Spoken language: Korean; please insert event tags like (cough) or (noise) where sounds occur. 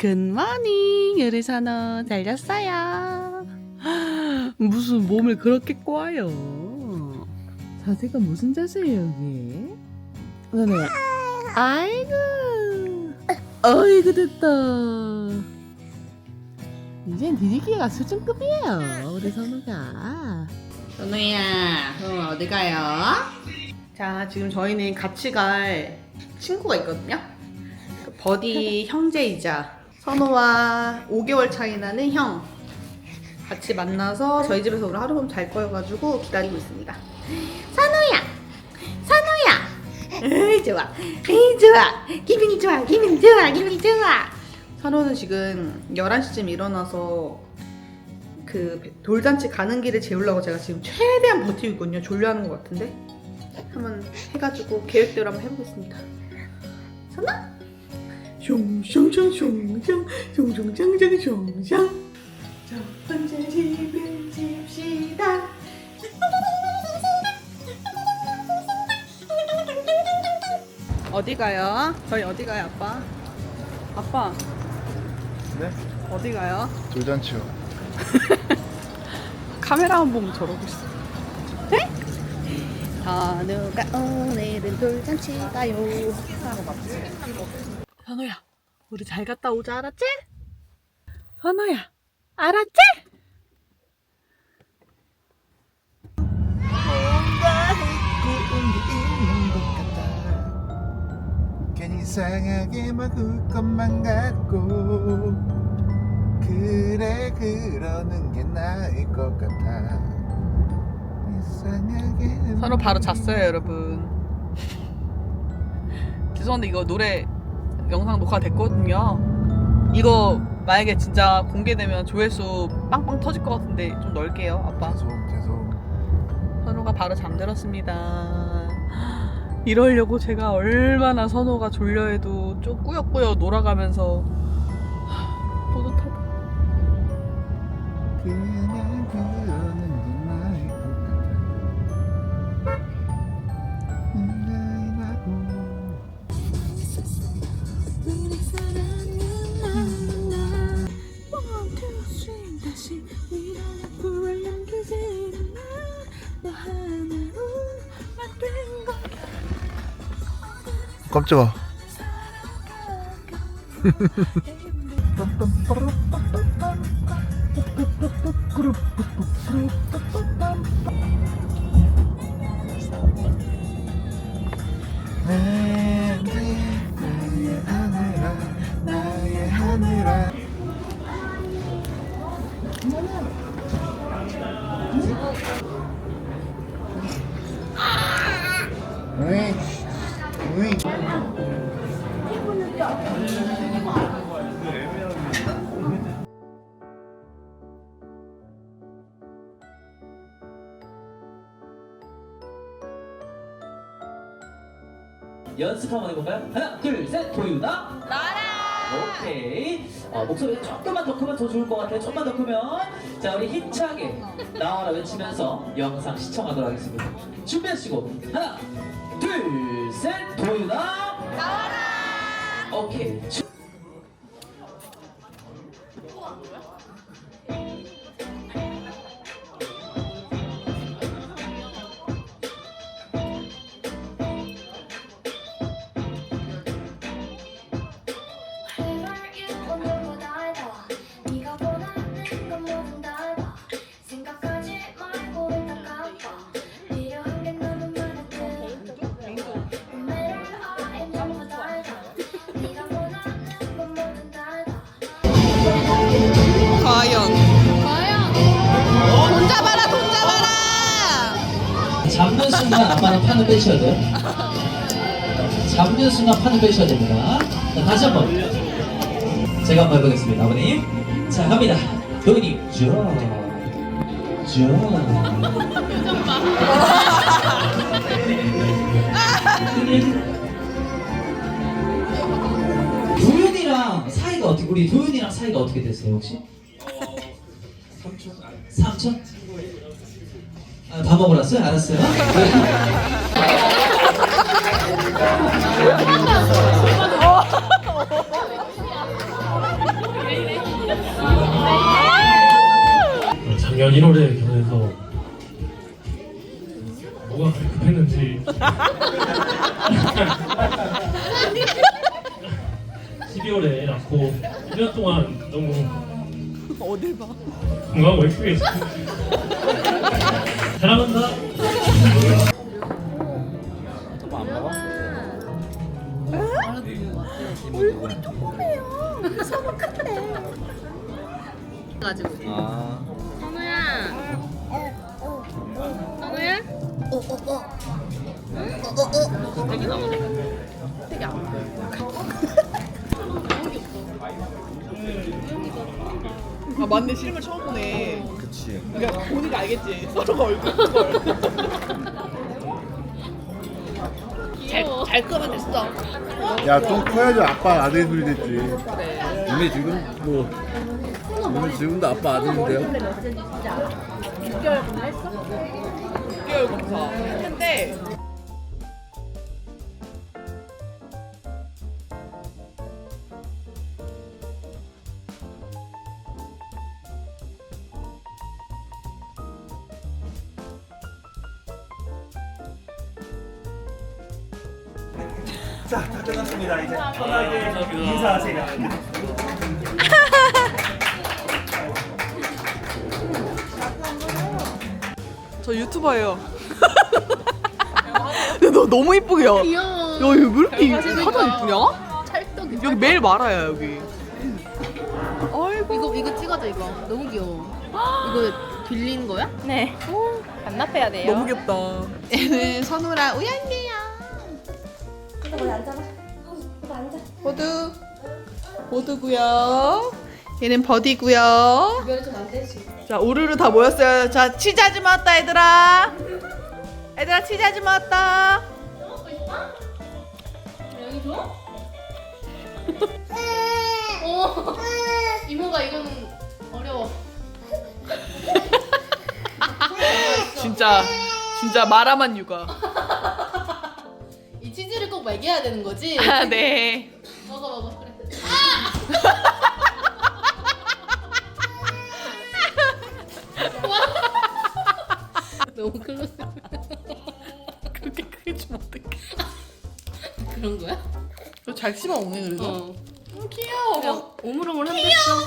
굿모닝 우리 선우 잘 잤어요? 무슨 몸을 그렇게 꼬아요? 자세가 무슨 자세예요 이게 선우야. 아이고. 어이구 됐다. 이젠 디디기가 수준급이에요 우리 선우가. 선우야 그럼 어디 가요? 자 지금 저희는 같이 갈 친구가 있거든요. 그 버디 형제이자 선우와 5개월 차이 나는 형 같이 만나서 저희 집에서 오늘 하루 종일 잘 거여가지고 기다리고 있습니다. 선우야, 선우야, 에이 좋아, 에이 좋아, 기분이 좋아, 기분이 좋아, 기분이 좋아. 선우는 지금 11시쯤 일어나서 그 돌잔치 가는 길에 재우려고 제가 지금 최대한 버티고 있거든요. 졸려하는 것 같은데 한번 해가지고 계획대로 한번 해보겠습니다. 선우? 숑숑숑숑숑 숑숑숑숑숑 첫 번째 집을 집시다 어디 가요? 저희 어디 가요 아빠? 아빠 네? 어디 가요? 돌잔치요. (laughs) 카메라만 보면 저러고 있어 네? 선우가 오늘은 돌잔치 가요 선우야 우리 잘 갔다 오자 알았지? 선우야 알았지? 뭔가 꿈이 있는 것 같아. 괜히 이상하게 먹을 것만 같고 그래 그러는 게 나을 것 같아. 이상하게 선우 바로 잤어요 여러분 (laughs) 죄송한데 이거 노래 영상 녹화됐거든요. 이거 만약에 진짜 공개되면 조회수 빵빵 터질 것 같은데 좀 넓게요 아빠. 죄송 죄송. 선우가 바로 잠들었습니다. 이러려고 제가 얼마나 선우가 졸려해도 좀 꾸역꾸역 놀아가면서 하, 뿌듯하다. 그냥 깜짝아. 연습 한번 해볼까요? 하나, 둘, 셋, 도유나 나라. 오케이. 어, 목소리 조금만 더 크면 더 좋을 것 같아요. 조금만 더 크면. 자, 우리 힘차게 나와라 외치면서 영상 시청하도록 하겠습니다. 준비하시고 하나, 둘, 셋, 도유나 나와라. 오케이. 잡는 순간 아빠는 판을 빼셔야 돼요. 잡는 순간 판을 빼셔야 됩니다. 자, 다시 한 번. 제가 한번 해보겠습니다, 아버님. 자, 갑니다. 도현이, 쭉. 쭉. 도현이랑 사이가 어떻게, 우리 도현이랑 사이가 어떻게 되세요, 혹시? 삼촌? 삼촌? 다 먹어놨어요? 알았어요? 작년 1월에 결혼해서 뭐가 그렇게 급했는지 12월에 낳고 1년 동안 그 너무 어딜 봐 건강하고 예쁘게 사랑한다. 얼굴이 조그매요. 서로 큰데. 가지고. 아. 선우야. 선우야? 되게 나오네. 되게 안 (laughs) 아 맞네 실물 처음 보네. 그치. 그러니까 보니까 알겠지. 서로가 얼굴 큰 걸. 잘, 잘 끄면 됐어. 야, 좀 커야지 아빠 아들 소리 됐지. 그래. 이미 지금 뭐. 이미 지금도 아빠 아들인데요? 6개월 검사 했는데 자, 다 끝났습니다. 이제 편하게 인사하세요. (laughs) 저 유튜버예요. (laughs) 너 너무 이쁘게 야. 귀여워. 야, 왜 이렇게. 화장 이쁘냐? 찰떡이. 여기 매일 말아요, 여기. 아이고. 이거 이거 찍어줘 이거. 너무 귀여워. 이거 빌린 거야? 네. 반납해야 돼요. 너무 귀엽다. 얘는 선우랑 우연 이에요. 보드. 보드고요. 얘는 버디고요. 이거는 좀안 되지. 자, 우르르 다 모였어요. 자, 치자지 모았다, 얘들아. 얘들아, 치자지 모았다. 여기 줘? 어. 이모가 이거는 어려워. (laughs) 진짜, 진짜 마라만 육아. 먹여야 되는 거지? 아, 네. 먹어 먹어. 그래. 아! 너무 클로스. 그렇게 크게 주면 어떡해. 그런 거야? 잘 씹어 먹네, 그래도. 어. 귀여워. 그냥 오물오물한데. 귀여워.